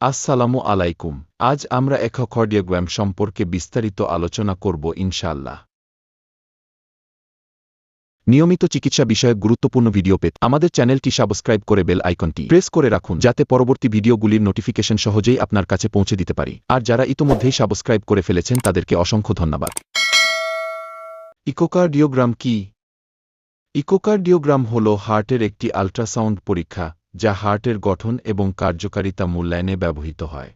আসসালামু আলাইকুম। আজ আমরা এককর্ডিওগ্রাম সম্পর্কে বিস্তারিত আলোচনা করব ইনশাআল্লাহ। নিয়মিত চিকিৎসা বিষয়ক গুরুত্বপূর্ণ ভিডিও পেতে আমাদের চ্যানেলটি সাবস্ক্রাইব করে বেল আইকনটি প্রেস করে রাখুন, যাতে পরবর্তী ভিডিওগুলির নোটিফিকেশন সহজেই আপনার কাছে পৌঁছে দিতে পারি। আর যারা ইতোমধ্যেই সাবস্ক্রাইব করে ফেলেছেন, তাদেরকে অসংখ্য ধন্যবাদ। ইকোকার্ডিওগ্রাম কি? ইকোকার্ডিওগ্রাম হল হার্টের একটি আল্ট্রাসাউন্ড পরীক্ষা। যা হার্টের গঠন এবং কার্যকারিতা মূল্যায়নে ব্যবহৃত হয়।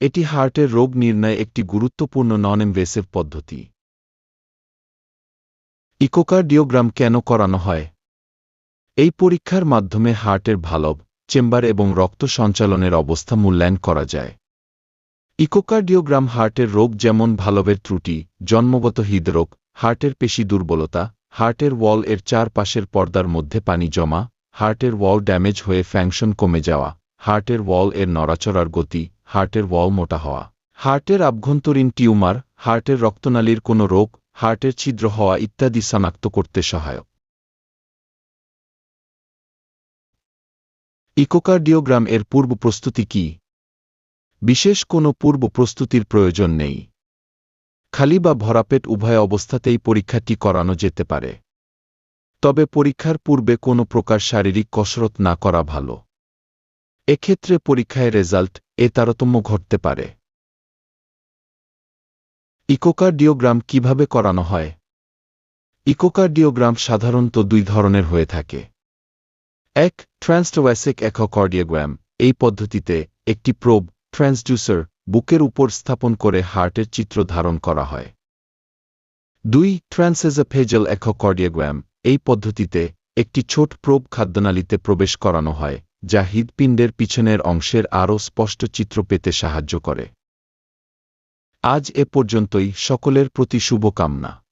এটি হার্টের রোগ নির্ণয়ে একটি গুরুত্বপূর্ণ নন ইনভেসিভ পদ্ধতি। ইকোকার্ডিওগ্রাম কেন করানো হয়? এই পরীক্ষার মাধ্যমে হার্টের ভালব চেম্বার এবং রক্ত সঞ্চালনের অবস্থা মূল্যায়ন করা যায়। ইকোকার্ডিওগ্রাম হার্টের রোগ যেমন ভালবের ত্রুটি, জন্মগত হৃদরোগ, হার্টের পেশি দুর্বলতা, হার্টের ওয়াল এর চারপাশের পর্দার মধ্যে পানি জমা হার্টের ওয়াল ড্যামেজ হয়ে ফ্যাংশন কমে যাওয়া, হার্টের ওয়াল এর নড়াচড়ার গতি, হার্টের ওয়াল মোটা হওয়া। হার্টের আভ্যন্তরীণ টিউমার, হার্টের রক্তনালীর কোনো রোগ, হার্টের ছিদ্র হওয়া ইত্যাদি শনাক্ত করতে সহায়ক। ইকোকার্ডিওগ্রাম এর পূর্ব প্রস্তুতি কি? বিশেষ কোনো পূর্ব প্রস্তুতির প্রয়োজন নেই। খালি বা ভরাপেট উভয় অবস্থাতেই পরীক্ষাটি করানো যেতে পারে। তবে পরীক্ষার পূর্বে কোনো প্রকার শারীরিক কসরত না করা ভালো। এক্ষেত্রে পরীক্ষায় রেজাল্ট এ তারতম্য ঘটতে পারে। ইকোকার্ডিওগ্রাম কীভাবে করানো হয়? ইকোকার্ডিওগ্রাম সাধারণত দুই ধরনের হয়ে থাকে। এক ট্রান্সটোয়াসিক একোকার্ডিওগ্রাম। এই পদ্ধতিতে একটি প্রোব, ট্রান্সডিউসার, বুকের উপর স্থাপন করে হার্টের চিত্র ধারণ করা হয়। দুই ট্রান্সেজাফেজাল একোকার্ডিওগ্রাম। এই পদ্ধতিতে একটি ছোট প্রোব খাদ্যনালীতে প্রবেশ করানো হয়, যা হৃদপিণ্ডের পিছনের অংশের আরও স্পষ্ট চিত্র পেতে সাহায্য করে। আজ এ পর্যন্তই, সকলের প্রতি শুভকামনা।